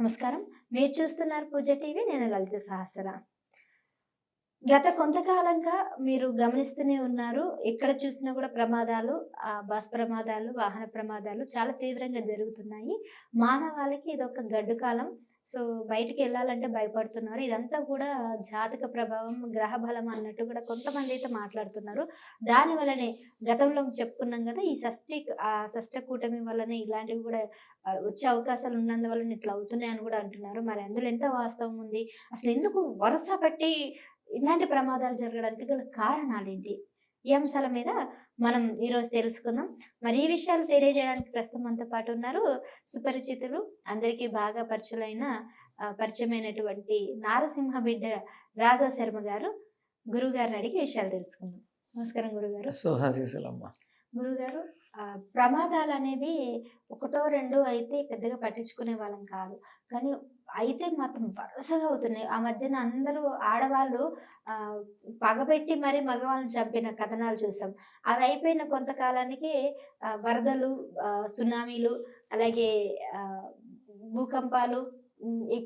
నమస్కారం. మీరు చూస్తున్నారు పూజ టీవీ నేను లలిత సహస్ర. గత కొంతకాలంగా మీరు గమనిస్తూనే ఉన్నారు ఎక్కడ చూసినా కూడా ప్రమాదాలు ఆ బస్ ప్రమాదాలు వాహన ప్రమాదాలు చాలా తీవ్రంగా జరుగుతున్నాయి. మానవాళికి ఇది ఒక గడ్డు కాలం. సో బయటికి వెళ్ళాలంటే భయపడుతున్నారు. ఇదంతా కూడా జాతక ప్రభావం గ్రహ బలం అన్నట్టు కూడా కొంతమంది అయితే మాట్లాడుతున్నారు. దాని వల్లనే గతంలో చెప్పుకున్నాం కదా ఈ షష్టి ఆ షష్ఠ కూటమి వల్లనే ఇలాంటివి కూడా వచ్చే అవకాశాలు ఉన్నందువల్ల ఇట్లా అవుతున్నాయి అని కూడా అంటున్నారు. మరి అందులో ఎంత వాస్తవం ఉంది? అసలు ఎందుకు వరుస పెట్టి ఇలాంటి ప్రమాదాలు జరగడానికి గల కారణాలు ఏంటి? ఈ అంశాల మీద మనం ఈరోజు తెలుసుకుందాం. మరి ఈ విషయాలు తెలియజేయడానికి ప్రస్తుతం మనతో పాటు ఉన్నారు సుపరిచితులు అందరికీ బాగా పరిచయమైన పరిచయమైనటువంటి నారసింహ బిడ్డ రాఘవ శర్మ గారు. గురువు గారిని అడిగి విషయాలు తెలుసుకుందాం. నమస్కారం గురుగారు గురుగారు ప్రమాదాలు అనేది ఒకటో రెండో అయితే పెద్దగా పట్టించుకునే వాళ్ళం కాదు. కానీ అయితే మాత్రం వరుసగా అవుతున్నాయి. ఆ మధ్యన అందరూ ఆడవాళ్ళు పగబెట్టి మరి మగవాళ్ళని చంపిన కథనాలు చూసాం. అవి అయిపోయిన కొంతకాలానికి వరదలు సునామీలు అలాగే భూకంపాలు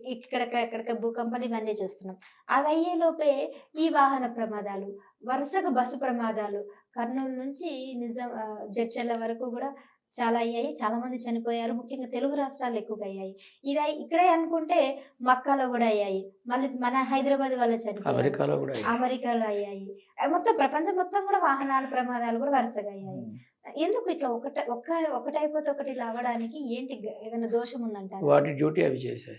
ఇక్కడ ఇక్- భూకంపాలు ఇవన్నీ చూస్తున్నాం. అవి అయ్యే లోపే ఈ వాహన ప్రమాదాలు వరుసగా బస్సు ప్రమాదాలు కర్నూలు నుంచి నిజం జడ్చర్ల వరకు కూడా చాలా అయ్యాయి. చాలా మంది చనిపోయారు. ముఖ్యంగా తెలుగు రాష్ట్రాలు ఎక్కువగా అయ్యాయి. ఇది ఇక్కడే అనుకుంటే మక్కాలో కూడా అయ్యాయి. మళ్ళీ మన హైదరాబాద్ వాళ్ళు చనిపోయారు. అమెరికాలో అయ్యాయి. మొత్తం ప్రపంచం మొత్తం కూడా వాహనాల ప్రమాదాలు కూడా వరుసగా అయ్యాయి. ఎందుకు ఇట్లా ఒకట ఒక్క ఒకటైపోతే ఒకటి ఇలా అవ్వడానికి ఏంటి ఏదైనా దోషం ఉందంటారు? వాటి డ్యూటీ అవి చేశాయి.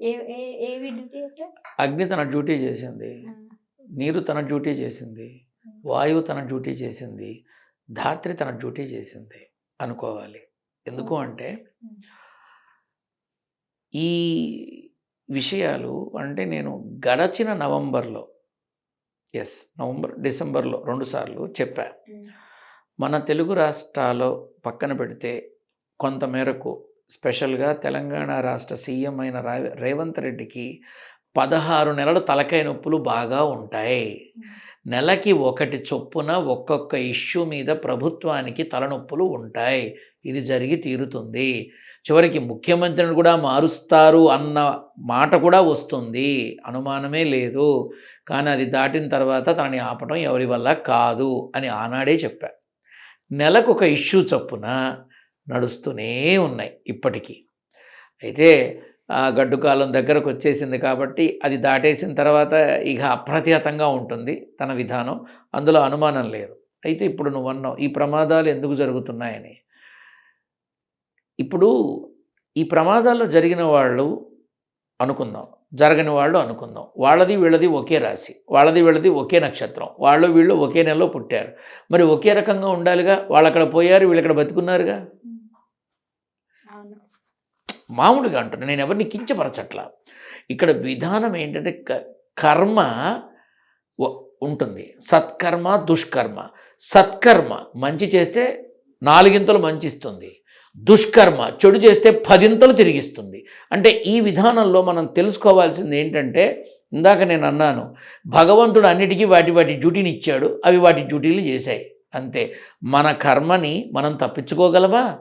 ఏ ఏ- ఏవి డ్యూటీ అగ్ని తన డ్యూటీ చేసింది. నీరు తన డ్యూటీ చేసింది వాయువు తన డ్యూటీ చేసింది ధాత్రి తన డ్యూటీ చేసింది అనుకోవాలి. ఎందుకు అంటే ఈ విషయాలు అంటే నేను గడచిన నవంబర్లో ఎస్ నవంబర్ డిసెంబర్లో రెండుసార్లు చెప్పా. మన తెలుగు రాష్ట్రాల్లో పక్కన పెడితే కొంతమేరకు స్పెషల్గా తెలంగాణ రాష్ట్ర సీఎం అయిన రా రేవంత్ రెడ్డికి పదహారు నెలల తలకాయ నొప్పులు బాగా ఉంటాయి. నెలకి ఒకటి చొప్పున ఒక్కొక్క ఇష్యూ మీద ప్రభుత్వానికి తలనొప్పులు ఉంటాయి. ఇది జరిగి తీరుతుంది. చివరికి ముఖ్యమంత్రిని కూడా మారుస్తారు అన్న మాట కూడా వస్తుంది. అనుమానమే లేదు. కానీ అది దాటిన తర్వాత తనని ఆపటం ఎవరి వల్ల కాదు అని ఆనాడే చెప్పా. నెలకు ఒక ఇష్యూ చొప్పున నడుస్తూనే ఉన్నాయి ఇప్పటికీ. అయితే ఆ దగ్గరకు వచ్చేసింది కాబట్టి అది దాటేసిన తర్వాత ఇక అప్రతిహతంగా ఉంటుంది తన విధానం. అందులో అనుమానం లేదు. అయితే ఇప్పుడు నువ్వు అన్నావు ఈ ప్రమాదాలు ఎందుకు జరుగుతున్నాయని? ఇప్పుడు ఈ ప్రమాదాల్లో జరిగిన వాళ్ళు అనుకుందాం జరగని వాళ్ళు అనుకుందాం. వాళ్ళది వీళ్ళది ఒకే రాశి వాళ్ళది వీళ్ళది ఒకే నక్షత్రం వాళ్ళు వీళ్ళు ఒకే నెలలో పుట్టారు. మరి ఒకే రకంగా ఉండాలిగా? వాళ్ళు అక్కడ పోయారు వీళ్ళు ఇక్కడ బతుకున్నారుగా మామూలుగా అంటున్నా నేను ఎవరిని కించపరచట్లా. ఇక్కడ విధానం ఏంటంటే క- కర్మ ఉంటుంది. సత్కర్మ దుష్కర్మ. సత్కర్మ మంచి చేస్తే నాలుగింతలు మంచి ఇస్తుంది దుష్కర్మ చెడు చేస్తే పదింతలు తిరిగిస్తుంది. అంటే ఈ విధానంలో మనం తెలుసుకోవాల్సింది ఏంటంటే ఇందాక నేను అన్నాను భగవంతుడు అన్నిటికీ వాటి వాటి డ్యూటీని ఇచ్చాడు అవి వాటి డ్యూటీలు చేశాయి. అంతే. మన కర్మని మనం తప్పించుకోగలమా?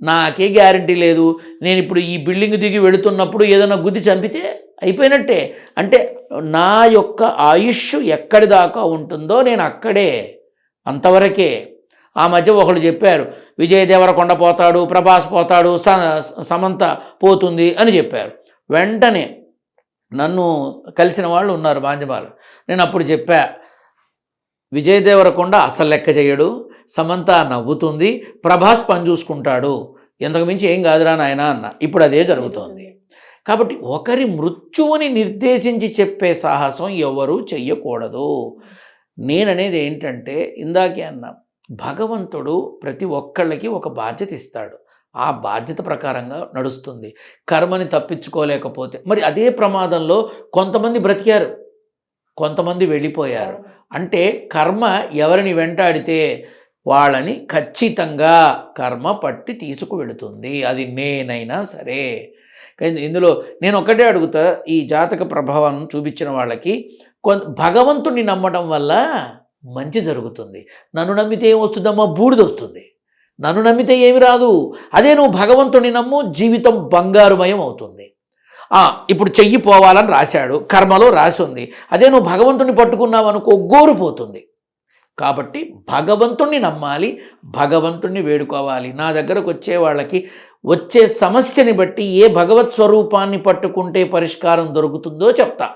నాకే గ్యారంటీ లేదు. నేను ఇప్పుడు ఈ బిల్డింగ్ దిగి వెళుతున్నప్పుడు ఏదైనా గుద్ది చంపితే అయిపోయినట్టే. అంటే నా యొక్క ఆయుష్ ఎక్కడి దాకా ఉంటుందో నేను అక్కడే అంతవరకే. ఆ మధ్య ఒకళ్ళు చెప్పారు విజయ్ దేవరకొండ పోతాడు ప్రభాస్ పోతాడు స- సమంత పోతుంది అని చెప్పారు. వెంటనే నన్ను కలిసిన వాళ్ళు ఉన్నారు బాంజమాలు నేను అప్పుడు చెప్పా విజయ్ దేవరకొండ అసలు లెక్క చేయడు సమంత నవ్వుతుంది ప్రభాస్ పని చూసుకుంటాడు. ఇంతకు మించి ఏం కాదురా నాయన అన్న. ఇప్పుడు అదే జరుగుతోంది. కాబట్టి ఒకరి మృత్యువుని నిర్దేశించి చెప్పే సాహసం ఎవరూ చెయ్యకూడదు. నేననేది ఏంటంటే ఇందాకే అన్నా భగవంతుడు ప్రతి ఒక్కళ్ళకి ఒక బాధ్యత ఇస్తాడు. ఆ బాధ్యత ప్రకారంగా నడుస్తుంది. కర్మని తప్పించుకోలేకపోతే మరి అదే ప్రమాదంలో కొంతమంది బ్రతికారు. కొంతమంది వెళ్ళిపోయారు. అంటే కర్మ ఎవరిని వెంటాడితే వాళ్ళని ఖచ్చితంగా కర్మ పట్టి తీసుకువెళుతుంది. అది నేనైనా సరే. ఇందులో నేను ఒకటే అడుగుతా ఈ జాతక ప్రభావం చూపించిన వాళ్ళకి కొంత భగవంతుడిని నమ్మడం వల్ల మంచి జరుగుతుంది. నన్ను నమ్మితే ఏం వస్తుందమ్మా? బూడిద వస్తుంది. నన్ను నమ్మితే ఏమి రాదు. అదే నువ్వు భగవంతుని నమ్ము జీవితం బంగారుమయం అవుతుంది. ఇప్పుడు చెయ్యి పోవాలని రాశాడు కర్మలో రాసి ఉంది. అదే నువ్వు భగవంతుని పట్టుకున్నావు అనుకో గోరుపోతుంది. కాబట్టి భగవంతుణ్ణి నమ్మాలి భగవంతుణ్ణి వేడుకోవాలి. నా దగ్గరకు వచ్చే వాళ్ళకి వచ్చే సమస్యని బట్టి ఏ భగవత్ స్వరూపాన్ని పట్టుకుంటే పరిష్కారం దొరుకుతుందో చెప్తా.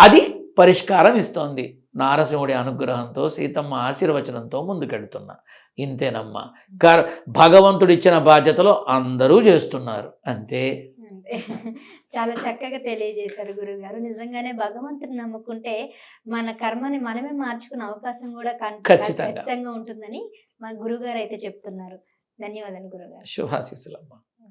అది పరిష్కారం ఇస్తోంది. నారసింహుడి అనుగ్రహంతో సీతమ్మ ఆశీర్వచనంతో ముందుకెడుతున్నా ఇంతేనమ్మా. భగవంతుడిచ్చిన బాధ్యతలో అందరూ చేస్తున్నారు. అంతే. చాలా చక్కగా తెలియజేశారు గురువు గారు నిజంగానే భగవంతుని నమ్ముకుంటే మన కర్మని మనమే మార్చుకునే అవకాశం కూడా ఖచ్చితంగా. ఉంటుందని మా గురువు గారు అయితే చెప్తున్నారు. ధన్యవాదాలు గురుగారు శుభాశీస్సులమ్మా.